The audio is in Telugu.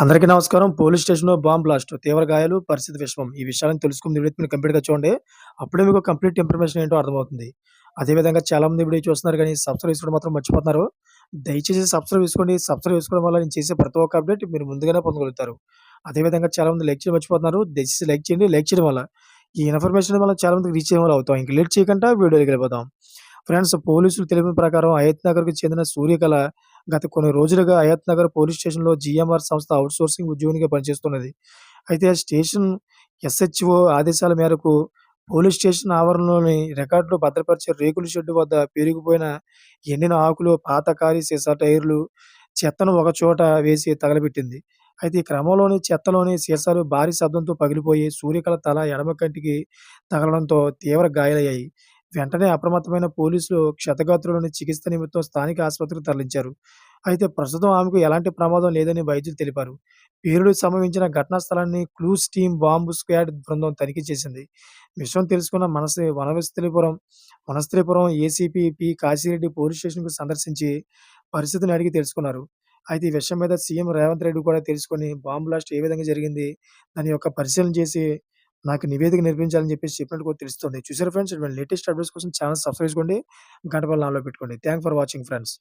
అందరికీ నమస్కారం. పోలీస్ స్టేషన్‌లో బాంబ్ బ్లాస్ట్. తీవ్ర గాయాలు, పరిస్థితి విషమం. ఈ విషయాలను తెలుసుకుని వీడియో మీరు కంప్లీట్‌గా చూడండి. అప్పుడే మీకు కంప్లీట్ ఇన్ఫర్మేషన్ ఏంటో అర్థమవుతుంది. అదే విధంగా చాలామంది వీడియో చూస్తున్నారు కానీ సబ్స్క్రైబ్ చేసుకోవడం మాత్రం మర్చిపోతున్నారు. దయచేసి సబ్స్క్రైబ్ చేసుకోండి. సబ్స్క్రైబ్ చేసుకోవడం వల్ల నేను చేసే ప్రతి ఒక్క అప్డేట్ మీరు ముందుగానే పొందగలుగుతారు. అదే విధంగా చాలామంది లైక్ చేయడం మర్చిపోతున్నారు. దయచేసి లైక్ చేయండి. లైక్ చేయడం వల్ల ఈ ఇన్ఫర్మేషన్ వల్ల చాలా మందికి రీచ్ అయ్యేవాళ్ళు అవుతాం. ఇంక లేట్ చేయకుండా వీడియోకి వెళ్ళిపోతాం ఫ్రెండ్స్ పోలీసులు తెలిపిన ప్రకారం అయత్ నగర్‌కి చెందిన సూర్యకళ గత కొన్ని రోజులుగా అయత్ నగర్ పోలీస్ స్టేషన్‌లో జీఎంఆర్ సంస్థ అవుట్సోర్సింగ్ ఉద్యోగినిగా పనిచేస్తున్నది. అయితే స్టేషన్ ఎస్‌హెచ్‌ఓ ఆదేశాల మేరకు పోలీస్ స్టేషన్ ఆవరణలోని రికార్డులు భద్రపరిచే రేకుల షెడ్డు వద్ద పెరిగిపోయిన ఎండిన ఆకులు, పాత కారీ సీసా టైర్లు, చెత్తను ఒకచోట వేసి తగలబెట్టింది. అయితే ఈ క్రమంలోని చెత్తలోని సీసాలు భారీ శబ్దంతో పగిలిపోయి సూర్యకళ తల, ఎడమ కంటికి తగలడంతో తీవ్ర గాయాలయ్యాయి. వెంటనే అప్రమత్తమైన పోలీసులు క్షతగాత్రులను చికిత్స నిమిత్తం స్థానిక ఆసుపత్రికి తరలించారు. అయితే ప్రస్తుతం ఆమెకు ఎలాంటి ప్రమాదం లేదని వైద్యులు తెలిపారు. పేలుడు సంభవించిన ఘటనా స్థలాన్ని క్లూస్ టీమ్ బాంబు స్క్వాడ్ బృందం తనిఖీ చేసింది. విషయం తెలుసుకున్న Manasi Vanasthalipuram Vanasthalipuram ACP P. Kasireddy police స్టేషన్‌కు సందర్శించి పరిస్థితిని అడిగి తెలుసుకున్నారు. అయితే ఈ విషయం మీద సీఎం రేవంత్ రెడ్డి కూడా తెలుసుకొని బాంబు బ్లాస్ట్ ఏ విధంగా జరిగింది, దాని యొక్క పరిశీలన చేసి నాకు నివేదిక నిర్మించాలని చెప్పేసి చెప్పినట్టు కూడా తెలుస్తుంది. చూసారు ఫ్రెండ్స్ ఇటువంటి లేటెస్ట్ అప్డేట్స్ కోసం ఛానల్ సబ్స్క్రైబ్ చేసుకోండి. గంట బెల్ ఆన్‌లో పెట్టుకోండి. Thank for watching friends.